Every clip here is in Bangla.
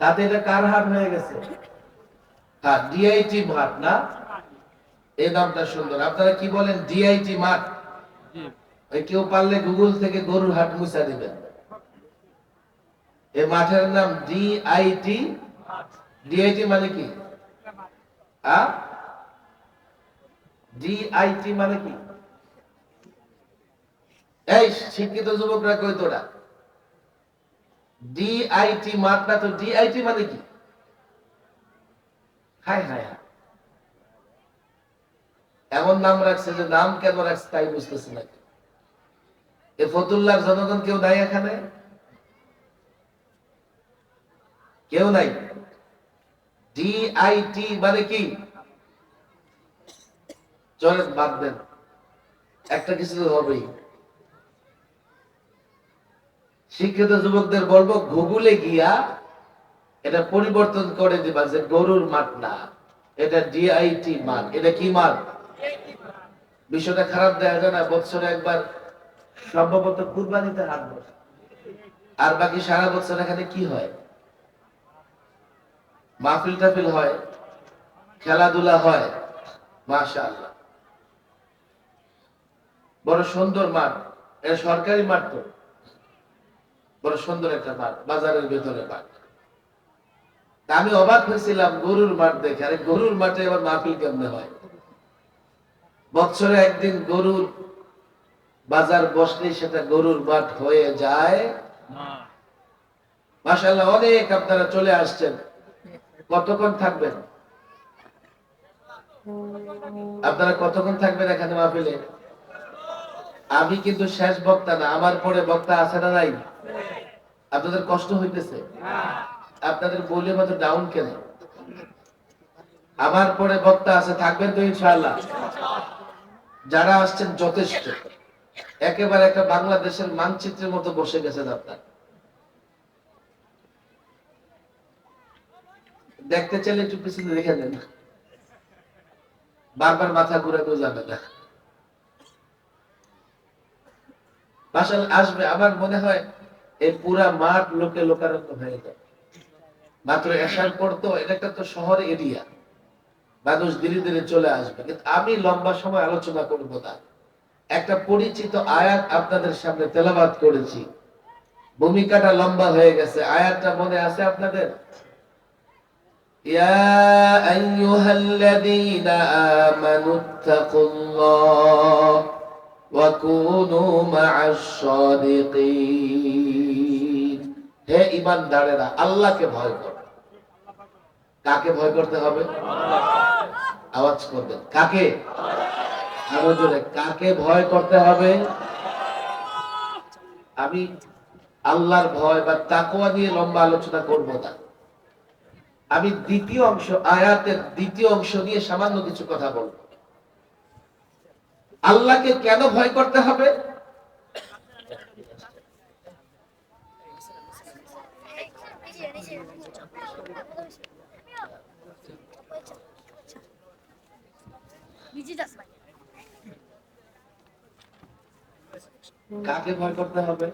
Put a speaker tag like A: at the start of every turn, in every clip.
A: তাতে এটা কার হাট হয়ে গেছে? হ্যাঁ ডিআইটি মাঠ না? এই নামটা সুন্দর। আপনারা কি বলেন ডিআইটি মাঠ? ওই কেউ পারলে গুগল থেকে গরুর হাট মুছা দিবেন। এই মাঠের নাম ডিআইটি ডিআইটি মানে কি? ডিআইটি মানে কি? এই শিক্ষিত যুবকরা কই তোরা? ডিআইটি না তো ডিআইটি মানে কি? এমন নাম রাখছে যে নাম কেন রাখছে তাই বুঝতেছি না। এ ফতুল্লার জনগণ কেউ নাই এখানে? কেউ নাই। ডিআইটি মানে কি? চলেন, বাদ দেন। একটা কিছু হবেই। শিক্ষিত যুবকদের বলব, গুগলে গিয়া এটা পরিবর্তন করে দিবা যে গরুর মাঠ না, এটা ডিআইটি মাঠ। এটা কি মাঠ? বিষয়টা খারাপ দেখা যায় না বছরে একবার সম্ভবত কুরবানিতে বসে আর বাকি সারা বছর এখানে কি হয়? মাহফিল টাফিল হয়, খেলাধুলা হয় মাশা আল্লাহ বড় সুন্দর মাঠ, এটা সরকারি মাঠ তো। বড় সুন্দর একটা মাঠ বাজারের ভেতরে মাঠ আমি অবাক হয়েছিলাম, গরুর মাঠ দেখে। আরে, গরুর মাঠে এবার মাহফিল কেমনে হয়? বছরে একদিন গরুর বাজার বসলেই সেটা গরুর মাঠ হয়ে যায়। মাসাল্লাহ অনেক আপনারা চলে আসছেন। কতক্ষণ থাকবেন? আপনারা কতক্ষণ থাকবেন এখানে মাহফিলে? আমি কিন্তু শেষ বক্তা না, আমার পরে বক্তা আছে না নাই? আপনাদের কষ্ট হইতেছে। আপনাদের বলে মতো ডাউন কেন? আমার পরে বক্তা আছে, থাকবেন তো ইনশাআল্লাহ। যারা আসছেন যথেষ্ট। একেবারে একটা বাংলাদেশের মানচিত্রের মতো বসে গেছেন আপনার। দেখতে চাইলে একটু পিছনে দেখে নেন। বারবার মাথা ঘুরাতেও যাবে না আসল আসবে, আমার মনে হয় এই পুরা মাঠ লোকে লোকারণ্য হয়ে যায়। মাত্র এসার পড়তো এটা তো শহর এরিয়া। মানুষ ধীরে ধীরে চলে আসবে। কিন্তু আমি লম্বা সময় আলোচনা করব না। একটা পরিচিত আয়াত আপনাদের সামনে তেলাবাদ করেছি। ভূমিকাটা লম্বা হয়ে গেছে। আয়াতটা মনে আছে আপনাদের? ইয়া আইয়ুহাল্লাযীনা আমানুত্তাকুল্লাহ وكونوا مع الصادقين হে ইমানদারেরা আল্লাহকে ভয় করো কাকে ভয় করতে হবে আওয়াজ করবেন কাকে আরো জোরে কাকে ভয় করতে হবে আমি আল্লাহর ভয় বা তাকওয়া নিয়ে লম্বা আলোচনা করব না আমি দ্বিতীয় অংশ আয়াতের দ্বিতীয় অংশ নিয়ে সামান্য কিছু কথা বলব আল্লাহকে কেন ভয় করতে হবে? কাকে ভয় করতে হবে?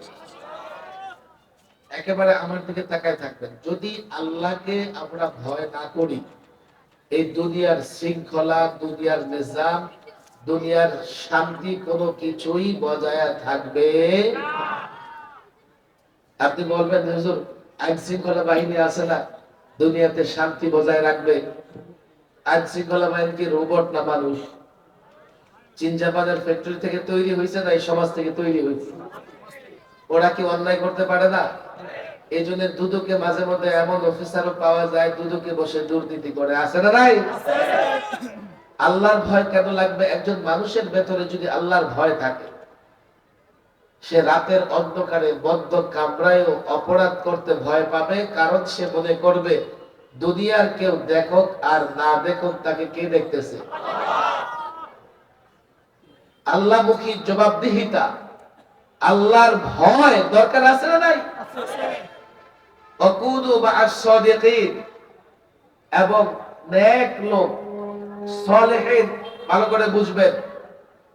A: একেবারে আমার দিকে তাকায় থাকবেন। যদি আল্লাহকে আমরা ভয় না করি, এই দুনিয়ার শৃঙ্খলা, দুনিয়ার নিজাম দুনিয়ার শান্তি কোনো কিছুই বজায় থাকবে। আপনি বলবেন, হুজুর, আইন শৃঙ্খলা বাহিনী আছে না? দুনিয়াতে শান্তি বজায় রাখবে? আইন শৃঙ্খলা বাহিনী কি রোবট না মানুষ? চীন জাপানের ফ্যাক্টরি থেকে তৈরি হয়েছে না এই সমাজ থেকে তৈরি হয়েছে? ওরা কি অন্যায় করতে পারে না? এই জন্য দুদুকে মাঝে মধ্যে এমন অফিসারও পাওয়া যায়, দুদুকে বসে দুর্নীতি করে। আছে না নাই? আল্লাহর ভয় কেন লাগবে? একজন মানুষের ভেতরে যদি আল্লাহর ভয় থাকে, সে রাতের অন্ধকারে বদ্ধ কামরায়ও অপরাধ করতে ভয় পাবে, কারণ সে মনে করবে, দুনিয়ার কেউ দেখুক আর না দেখুক তাকে কে দেখতেছে? আল্লাহমুখী জবাবদিহিতা, আল্লাহর ভয় দরকার আছে না নাই? অকুদু বা এবং নেক লোক সলেহিন, ভালো করে বুঝবেন।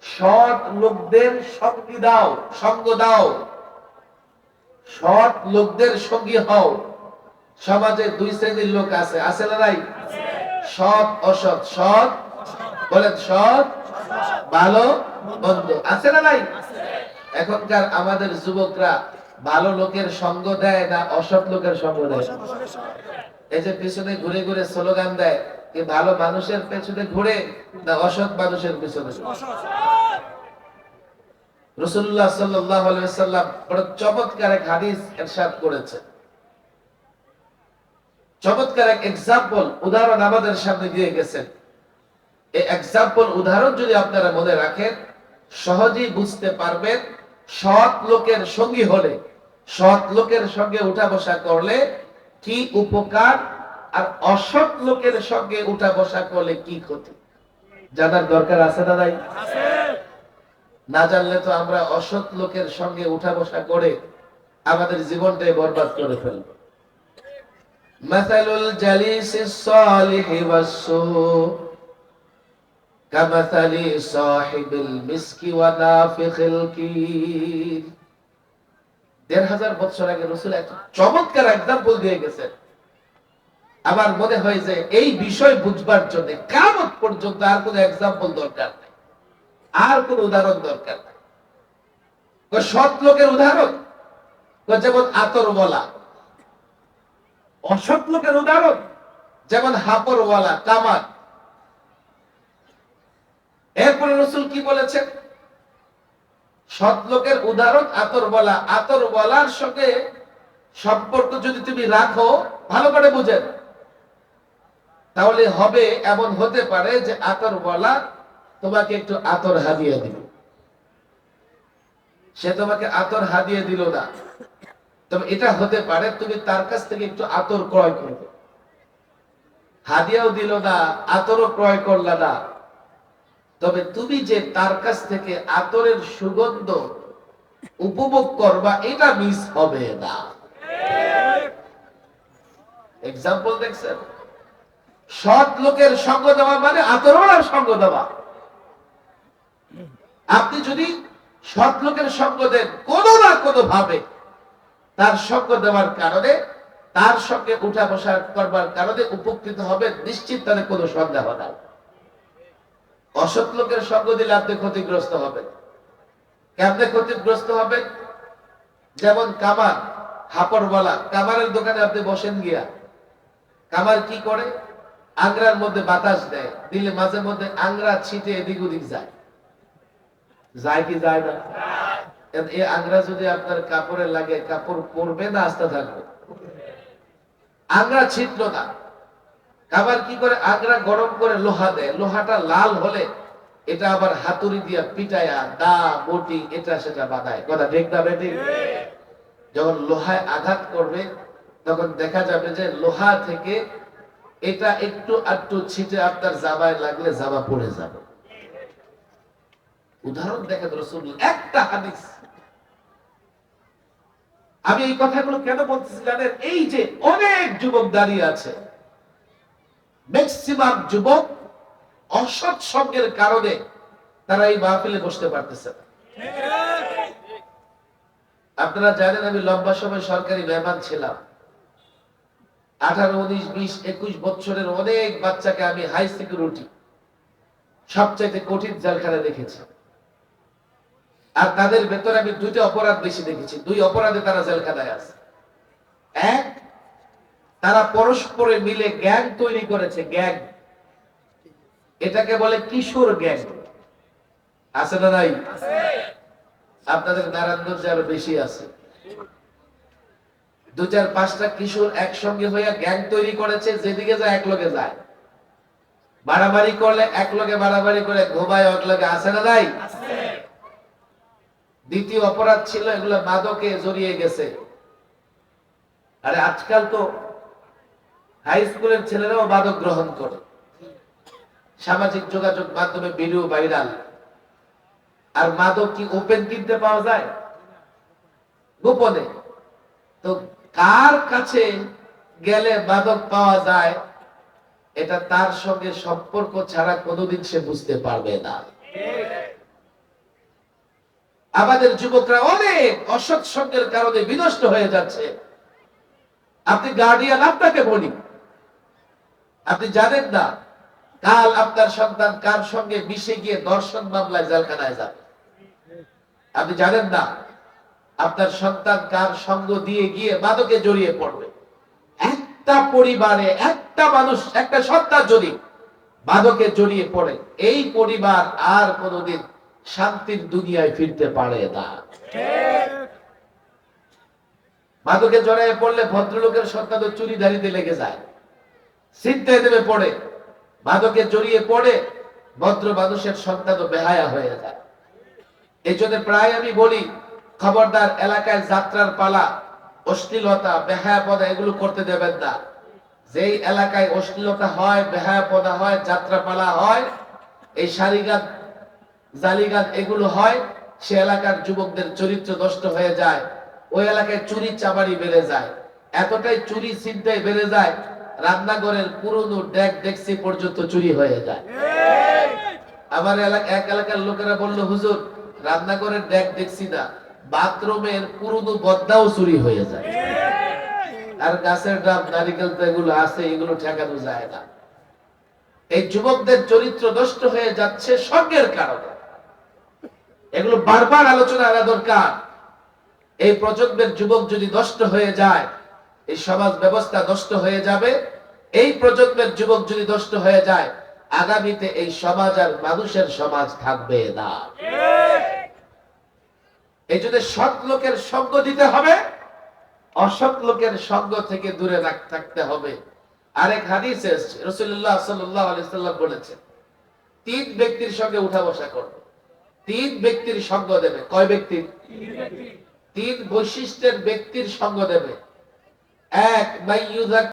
A: সৎ লোকদের সঙ্গী দাও, সঙ্গ দাও। সৎ লোকদের সঙ্গী হও। সমাজে দুই শ্রেণির লোক আছে আছে না নাই? সৎ, অসৎ, সৎ। বলেন সৎ, ভালো, মন্দ, আছে না নাই? এখনকার আমাদের যুবকরা ভালো লোকের সঙ্গ দেয় না অসৎ লোকের সঙ্গ দেয়? এই যে পিছনে ঘুরে ঘুরে স্লোগান দেয় কি ভালো মানুষের পেছনে ঘুরে না অসৎ মানুষের পেছনে রসুল্লাহ সাল্লাহ সাল্লাম বড় চমৎকার এক হাদিস এরশাদ করেছে। চমৎকার এক এক্সাম্পল উদাহরণ আমাদের সামনে দিয়ে গেছেন এই এক্সাম্পল উদাহরণ যদি আপনারা মনে রাখেন, সহজেই বুঝতে পারবেন, সৎ লোকের সঙ্গী হলে, সৎ লোকের সঙ্গে উঠা বসা করলে কি উপকার আর অসৎ লোকের সঙ্গে উঠা বসা করলে কি ক্ষতি? জানার দরকার আছে না না জানলে তো আমরা অসৎ লোকের সঙ্গে উঠা বসা করে আমাদের জীবনটাই বরবাদ করে ফেলব। মাসালুল জালিস সালিহি ওয়াসু কামাসালি সাহিবিল মিসকি ওয়া নাফিখিল কির দেড় হাজার বছর আগে রসুল একটা চমৎকার এক্সাম্পল দিয়ে গেছেন। আমার মনে হয় যে এই বিষয় বুঝবার জন্য কামত পর্যন্ত আর কোন এক্সাম্পল দরকার নেই। আর কোন উদাহরণ দরকার নেই। সৎ লোকের উদাহরণ? যেমন আতর বলা অসৎ লোকের উদাহরণ? যেমন হাপর বলা কামার। এরপরে রসুল কি বলেছেন? সৎ লোকের উদাহরণ আতর বলা আতর বলার সঙ্গে সম্পর্ক যদি তুমি রাখো, ভালো করে বুঝেন তাহলে হবে এমন হতে পারে যে আতর বলা তোমাকে একটু আতর হাদিয়ে দিল। সে তোমাকে আতর হাদিয়ে দিল না। তবে এটা হতে পারে তুমি তার কাছ থেকে একটু আতর ক্রয় করবে। হাদিয়াও দিল না আতরও ক্রয় করলা না। তবে তুমি যে তার কাছ থেকে আতরের সুগন্ধ উপভোগ করবা এটা মিস হবে না। এক্সাম্পল দেখছেন? সৎ লোকের সঙ্গ দেওয়া মানে আতরওয়ালার সঙ্গ দেওয়া। আপনি যদি সৎ লোকের সঙ্গ দেন কোনো না কোনো ভাবে তার সঙ্গ দেওয়ার কারণে, তার সঙ্গে উঠা বসা করবার কারণে উপকৃত হবে নিশ্চিত তাদের কোনো সন্দেহ নাই। অসৎ লোকের সঙ্গ দিলে আপনি ক্ষতিগ্রস্ত হবেন। কেমনে ক্ষতিগ্রস্ত হবে যেমন কামার, হাপড় বলা, কামারের দোকানে আপনি বসেন গিয়া, কামার কি করে? আংরার মধ্যে বাতাস দেয় দিলে মাঝে মধ্যে আংরা ছিটে এদিক ওদিক যায়। যায় কি যায় না? এই আংরা যদি আপনার কাপড়ে লাগে কাপড় পরবে না আস্তে থাকবে। আংরা ছিটলো না। আবার কি করে? আগ্রা গরম করে লোহা দেয়। লোহাটা লাল হলে এটা আবার হাতুড়ি দিয়া পিটায়া দা বটি এটা সেটা বাঁধায়। কথা ঠিক না বেটি? যখন লোহায় আঘাত করবে তখন দেখা যাবে যে লোহা থেকে এটা একটু আটটু ছিটে আপনার জামায় লাগলে জামা পড়ে যাবে। উদাহরণ দেখেন রসুল একটা হাদিস। আমি এই কথাগুলো কেন বলতেছি জানেন? এই যে অনেক যুবক দাঁড়িয়ে আছে। ম্যাক্সিমাম যুবক অসৎ সঙ্গের কারণে তারা এই মাহফিলে বসতে পারতেছে আপনারা জানেন আমি লম্বা সময় সরকারি মেহমান ছিলাম। আঠারো উনিশ বিশ একুশ বছরের অনেক বাচ্চাকে আমি হাই সিকিউরিটি সবচাইতে কঠিন জেলখানে দেখেছি। আর তাদের ভেতরে আমি দুইটা অপরাধ বেশি দেখেছি। দুই অপরাধে তারা জেলখানায় আছে। এক তারা পরস্পরে মিলে গ্যাং তৈরি করেছে গ্যাং। এটাকে বলে কিশোর গ্যাং। আছে না নাই? আপনাদের নারায়ণগঞ্জে আরও বেশি আছে। দু চার পাঁচটা কিশোর একসঙ্গে হইয়া গ্যাং তৈরি করেছে, যেদিকে যায় এক লগে যায়। বাড়াবাড়ি করলে এক লগে বাড়াবাড়ি করে ঘুমায় এক লগে, আছে না নাই? দ্বিতীয় অপরাধ ছিল, এগুলো মাদকে জড়িয়ে গেছে। আরে আজকাল তো হাই স্কুলের ছেলেরাও মাদক গ্রহণ করে। সামাজিক যোগাযোগ মাধ্যমে ভিডিও ভাইরাল আর মাদক কি ওপেন কিনতে পাওয়া যায়? গোপনে। তো কার কাছে গেলে মাদক পাওয়া যায়, এটা তার সঙ্গে সম্পর্ক ছাড়া কোনোদিন সে বুঝতে পারবে না। আমাদের যুবকরা অনেক অসৎ সঙ্গের কারণে বিনষ্ট হয়ে যাচ্ছে। আপনি গার্ডিয়ান আপনাকে বলি। আপনি জানেন না কাল আপনার সন্তান কার সঙ্গে মিশে গিয়ে দর্শন মামলায় জেলখানায় যাবে। আপনি জানেন না আপনার সন্তান কার সঙ্গ দিয়ে গিয়ে মাদকে জড়িয়ে পড়বে। একটা পরিবারে একটা মানুষ, একটা সন্তান যদি মাদকে জড়িয়ে পড়ে, এই পরিবার আর কোনোদিন শান্তির দুনিয়ায় ফিরতে পারে না। মাদকে জড়াইয়ে পড়লে ভদ্রলোকের সন্তান চুরি দাঁড়িতে লেগে যায়। চিন্তায় দেবে পড়ে। মাদকে জড়িয়ে পড়ে, ভদ্র মানুষের সন্তানও বেহায়া হয়ে যায়। এই জন্য প্রায় আমি বলি খবরদার এলাকায় যাত্রার পালা অশ্লীলতা বেহায়াপদা এগুলো করতে দেবেন না। যেই এলাকায় অশ্লীলতা হয় বেহায়াপদা হয় যাত্রা পালা হয় এই সারিগাত জালিগাত এগুলো হয় সে এলাকার যুবকদের চরিত্র নষ্ট হয়ে যায় ওই এলাকায় চুরি চাবারি বেড়ে যায়। এতটাই চুরি চিন্তায় বেড়ে যায় রান্নাঘরের পুরনো ডেক ডেক্সি পর্যন্ত চুরি হয়ে যায়। আমার এলাকা এক এলাকার লোকেরা বলল হুজুর রান্নাঘরের ডেক দেখছি না। বাথরুমের পুরনো বদ্দাও চুরি হয়ে যায়। আর গাছের ডাব, নারিকেল এগুলো আছে, এগুলো ঠেকানো যায় না। এই যুবকদের চরিত্র নষ্ট হয়ে যাচ্ছে সঙ্গের কারণে। এগুলো বারবার আলোচনা আনা দরকার। এই প্রজন্মের যুবক যদি নষ্ট হয়ে যায়, এই সমাজ ব্যবস্থা নষ্ট হয়ে যাবে। এই প্রজন্মের যুবক যদি নষ্ট হয়ে যায়, আগামীতে এই সমাজ আর মানুষের সমাজ থাকবে না। এই জন্য সৎ লোকের সঙ্গ দিতে হবে, অসৎ লোকের সঙ্গ থেকে দূরে থাকতে হবে। আরেক হাদিস এসছে রসুল্লাহ সাল্লাহ আলাইসাল্লাম বলেছেন, তিন ব্যক্তির সঙ্গে উঠা বসা করবে তিন ব্যক্তির সঙ্গ দেবে। কয় ব্যক্তির। তিন বৈশিষ্ট্যের ব্যক্তির সঙ্গ দেবে। এক